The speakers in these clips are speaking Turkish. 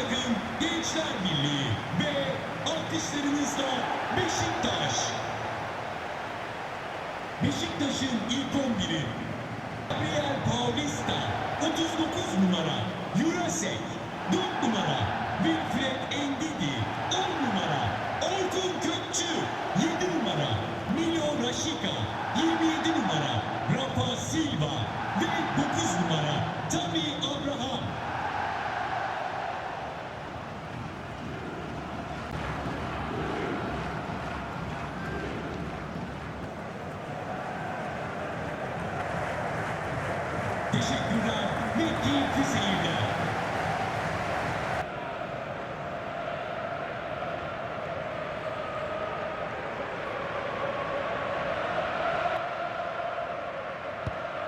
takım Gençler Birliği ve alkışlarınızla Beşiktaş. Beşiktaş'ın ilk 11'i Gabriel Paulista Teşekkürler ve keyifli seyirler.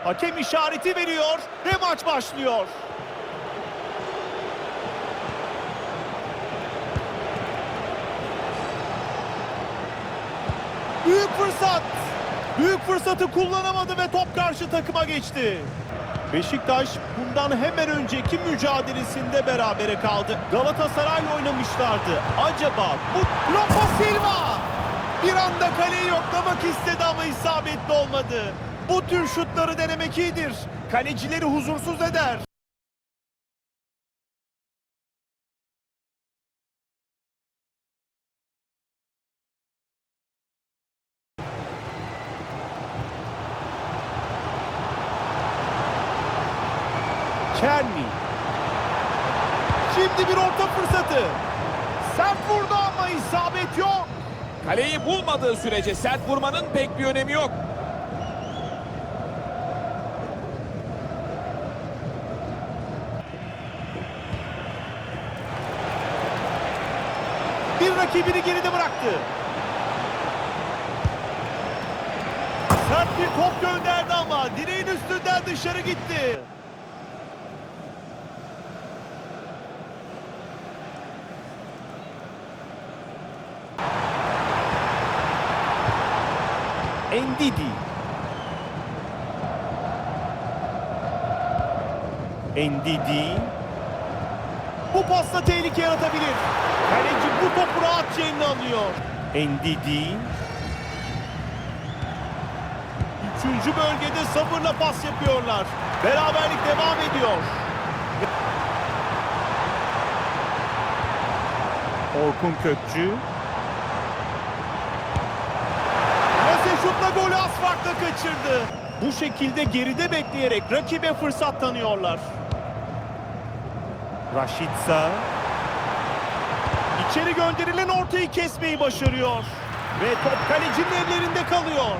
Hakem işareti veriyor ve maç başlıyor. Büyük fırsat. Büyük fırsatı kullanamadı ve top karşı takıma geçti. Beşiktaş bundan hemen önceki mücadelesinde berabere kaldı. Galatasaray'la oynamışlardı. Acaba bu Rafa Silva bir anda kaleyi yoklamak istedi ama isabetli olmadı. Bu tür şutları denemek iyidir. Kalecileri huzursuz eder. Çerni. Şimdi bir orta fırsatı. Sert vurdu ama isabet yok. Kaleyi bulmadığı sürece sert vurmanın pek bir önemi yok. Bir rakibini geride bıraktı. Sert bir top gönderdi ama direğin üstünden dışarı gitti. Endidi. Endidi. Bu pasta tehlike yaratabilir. Kaleci bu topu rahatça eline alıyor. Endidi. Üçüncü bölgede sabırla pas yapıyorlar. Beraberlik devam ediyor. Orkun Kökçü. Bu şekilde geride bekleyerek rakibe fırsat tanıyorlar. Raşitsa. İçeri gönderilen ortayı kesmeyi başarıyor. Ve top kalecinin ellerinde kalıyor.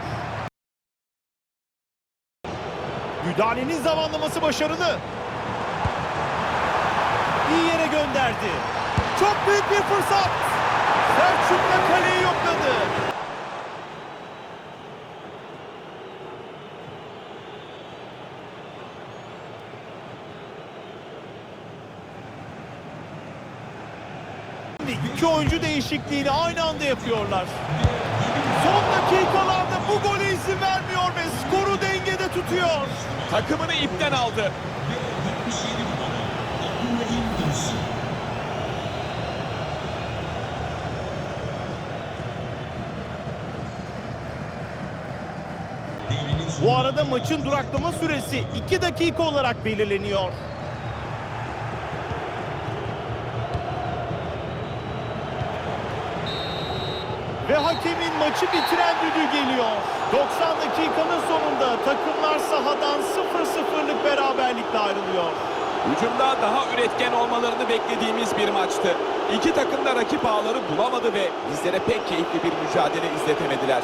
Müdahalenin zamanlaması başarılı. İyi yere gönderdi. Çok büyük bir fırsat. Sert şutla kaleyi yokladı. Şimdi iki oyuncu değişikliğini aynı anda yapıyorlar. Son dakikalarda bu gole izin vermiyor ve skoru dengede tutuyor. Takımını ipten aldı. ve 77 numara Abdülrahim Dursun. Devrinin sonu Bu arada maçın duraklama süresi 2 dakika olarak belirleniyor. Ve hakemin maçı bitiren düdüğü geliyor. 90 dakikanın sonunda takımlar sahadan 0-0'lık beraberlikle ayrılıyor. Hücumda daha üretken olmalarını beklediğimiz bir maçtı. İki takım da rakip ağları bulamadı ve bizlere pek keyifli bir mücadele izletemediler.